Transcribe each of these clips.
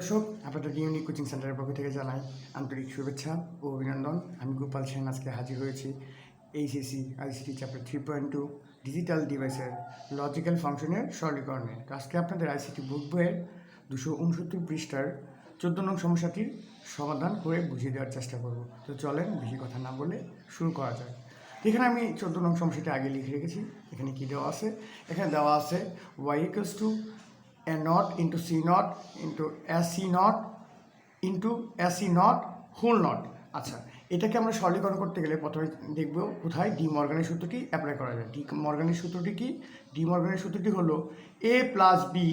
দর্শক, আপনাদের unique coaching সেন্টারের পক্ষ থেকে জানাই আন্তরিক শুভেচ্ছা ও অভিনন্দন। আমি গোপাল সেন, আজকে হাজির হয়েছি HSC ICT chapter three point two digital ডিভাইসের লজিক্যাল ফাংশনের সরলীকরণে। আজকে আপনাদের আইসিটি বুক বইয়ের দুশো উনসত্তর পৃষ্ঠার চোদ্দ নং সমস্যাটির সমাধান করে বুঝিয়ে দেওয়ার চেষ্টা করব। তো চলেন বেশি কথা না বলে শুরু করা যাক। এখানে আমি চোদ্দ নং সমস্যাটি আগে লিখে রেখেছি। এখানে কী দেওয়া আছে? এখানে দেওয়া আছে Y equals to into C not into S C not into S C not whole not আচ্ছা এটাকে আমরা সরলীকরণ করতে গেলে প্রথমে দেখব কোথায় ডি মর্গানের সূত্রটি অ্যাপ্লাই করা যায়। ডি মর্গানের সূত্রটি কি? ডি মর্গানের সূত্রটি হলো এ প্লাস বি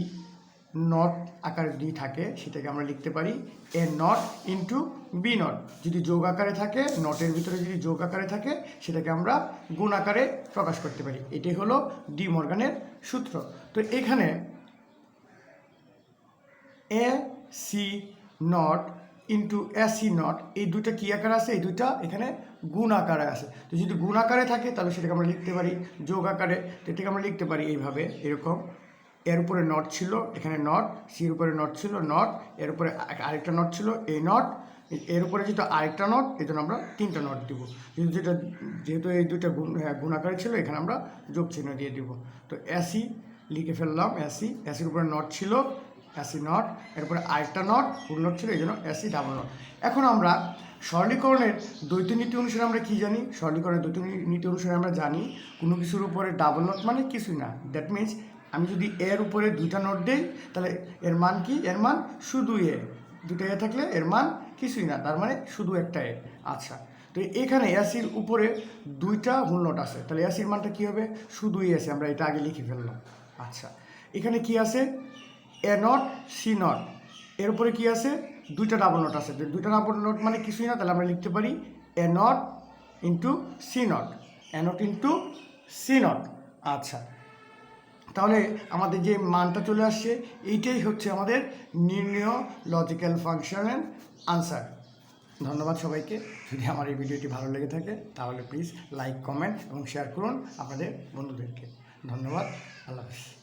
নট আকারে যদি থাকে, সেটাকে আমরা লিখতে পারি A not into B not যদি যোগ আকারে থাকে নটের ভিতরে যদি যোগ আকারে থাকে, সেটাকে আমরা গুণ আকারে প্রকাশ করতে পারি। এটাই হলো ডি মর্গানের সূত্র। তো এখানে A C not into C not এই দুইটা কী আকারে আছে? এই দুইটা এখানে গুণ আকারে আছে। তো যদি গুণ আকারে থাকে তাহলে সেটাকে আমরা লিখতে পারি যোগ আকারে। তো এটাকে আমরা লিখতে পারি এইভাবে এরকম। এর উপরে নট ছিল এখানে নট সির উপরে নট ছিল নট এর উপরে আরেকটা নট ছিল এই নট এর উপরে যেহেতু আরেকটা নট এই জন্য আমরা তিনটা নট দিব। কিন্তু যেটা যেহেতু এই দুইটা গুণ হ্যাঁ, গুণ আকারে ছিল এখানে আমরা যোগ চিহ্ন দিয়ে দিব। তো এসি লিখে ফেললাম এসি এসির উপরে নট ছিল অ্যাসি নট এরপরে আরেকটা নট ফুল নট ছিল এই জন্য অ্যাসি ডাবল নট এখন আমরা সরলীকরণের দ্বৈত নীতি অনুসারে আমরা কি জানি? সরলীকরণের দ্বৈত নীতি অনুসারে আমরা জানি কোনো কিছুর উপরে ডাবল নট মানে কিছুই না। দ্যাট মিনস আমি যদি এর উপরে দুইটা নোট দিই, তাহলে এর মান কি? এর মান শুধু এ। দুটো এ থাকলে এর মান কিছুই না, তার মানে শুধু একটা এ। আচ্ছা তো এখানে এসির উপরে দুইটা হুল নোট আছে, তাহলে এসির মানটা কী হবে? শুধুই এসে আমরা এটা আগে লিখে ফেললাম। আচ্ছা এখানে কি আছে? এ নট সি নট এর উপরে কি আছে? দুইটা ডাবল নোট আছে। দুইটা ডাবল নোট মানে কিছুই না, তাহলে আমরা লিখতে পারি A not into C not A not into C not আচ্ছা। তাহলে আমাদের যে মানটা চলে আসছে, এইটাই হচ্ছে আমাদের নির্ণয় লজিক্যাল ফাংশনের আনসার ধন্যবাদ সবাইকে। যদি আমার এই ভিডিওটি ভালো লেগে থাকে, তাহলে প্লিজ লাইক কমেন্ট এবং শেয়ার করুন আপনাদের বন্ধুদেরকে। ধন্যবাদ। আল্লাহ হাফিজ।